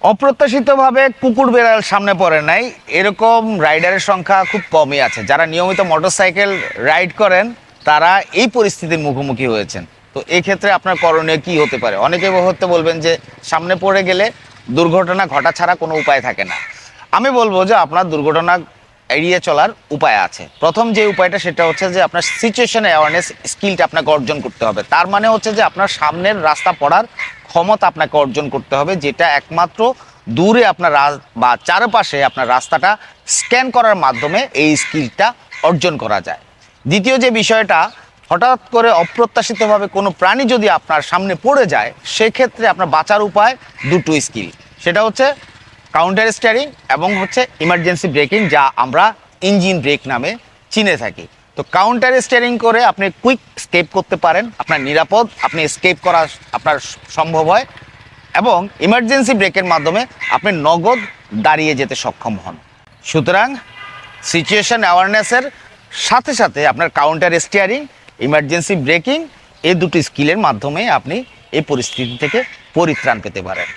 অপ্রত্যাশিতভাবে কুকুর বেড়াল সামনে পড়ে নাই। এরকম রাইডারের সংখ্যা খুব কমই আছে। যারা নিয়মিত মোটরসাইকেল রাইড করেন, তারা এই পরিস্থিতির মুখোমুখি হয়েছেন। তো এই ক্ষেত্রে আপনার করণীয় কি হতে পারে? অনেকে হতে বলবেন যে, সামনে পড়ে গেলে দুর্ঘটনা ঘটা ছাড়া কোনো উপায় থাকে না। আমি বলব যে, আপনার দুর্ঘটনা এড়িয়ে চলার উপায় আছে। প্রথম যে উপায়টা, সেটা হচ্ছে যে, আপনার সিচুয়েশন অ্যাওয়ারনেস স্কিলটা আপনাকে অর্জন করতে হবে। তার মানে হচ্ছে যে, আপনার সামনের রাস্তা পড়ার ক্ষমতা আপনাকে অর্জন করতে হবে, যেটা একমাত্র দূরে আপনার বা চারপাশে আপনার রাস্তাটা স্ক্যান করার মাধ্যমে এই স্কিলটা অর্জন করা যায়। দ্বিতীয় যে বিষয়টা, হঠাৎ করে অপ্রত্যাশিতভাবে কোনো প্রাণী যদি আপনার সামনে পড়ে যায়, সেক্ষেত্রে আপনার বাঁচার উপায় দুটো স্কিল। সেটা হচ্ছে কাউন্টার স্টিয়ারিং এবং হচ্ছে ইমার্জেন্সি ব্রেকিং, যা আমরা ইঞ্জিন ব্রেক নামে চিনে থাকি। তো কাউন্টার স্টিয়ারিং করে আপনি কুইক স্কেপ করতে পারেন। আপনার নিরাপদ, আপনি স্কেপ করা আপনার সম্ভব হয়। এবং ইমার্জেন্সি ব্রেকের মাধ্যমে আপনি নগদ দাঁড়িয়ে যেতে সক্ষম হন। সুতরাং সিচুয়েশন অ্যাওয়ারনেসের সাথে সাথে আপনার কাউন্টার স্টিয়ারিং ইমার্জেন্সি ব্রেকিং এই দুটি স্কিলের মাধ্যমে আপনি এই পরিস্থিতি থেকে পরিত্রাণ পেতে পারেন।